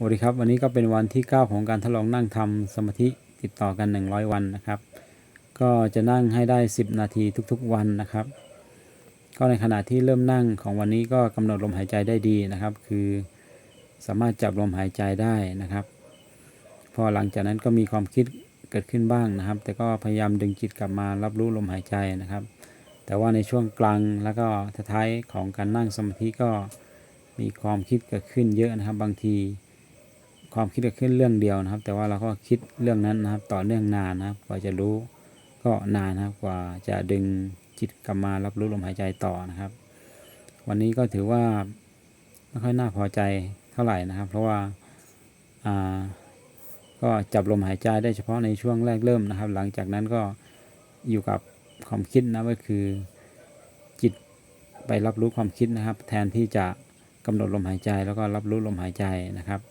สวัสดีครับ วันนี้ก็เป็นวันที่ 9 ของการทดลองนั่งทำสมาธิติดต่อกัน 100 วันนะครับ ก็จะนั่งให้ได้ 10 นาทีทุกๆวันนะครับ ก็ในขณะที่เริ่มนั่งของวันนี้ก็กำหนดลมหายใจได้ดีนะครับ คือสามารถจับลมหายใจได้นะครับ พอหลังจากนั้นก็มีความคิดเกิดขึ้นบ้างนะครับ แต่ก็พยายามดึงจิตกลับมารับรู้ลมหายใจนะครับ แต่ว่าในช่วงกลางแล้วก็ท้ายของการนั่งสมาธิก็มีความคิดเกิดขึ้นเยอะนะครับบางที ความคิดกิดขึ้นเรื่องเดียวนะครับ แต่ว่าเราก็คิดเรื่องนั้นนะครับ ต่อเนื่องนานนะครับ กว่าจะรู้ก็นานนะครับ กว่าจะดึงจิตกลับมารับรู้ลมหายใจต่อนะครับ วันนี้ก็ถือว่าไม่ค่อยน่าพอใจเท่าไหร่นะครับ เพราะว่าอ่าก็จับลมหายใจได้เฉพาะในช่วงแรกเริ่มนะครับ หลังจากนั้นก็อยู่กับความคิดนะก็คือจิตไปรับรู้ความคิดนะครับ แทนที่จะกำหนดลมหายใจแล้วก็รับรู้ลมหายใจนะครับ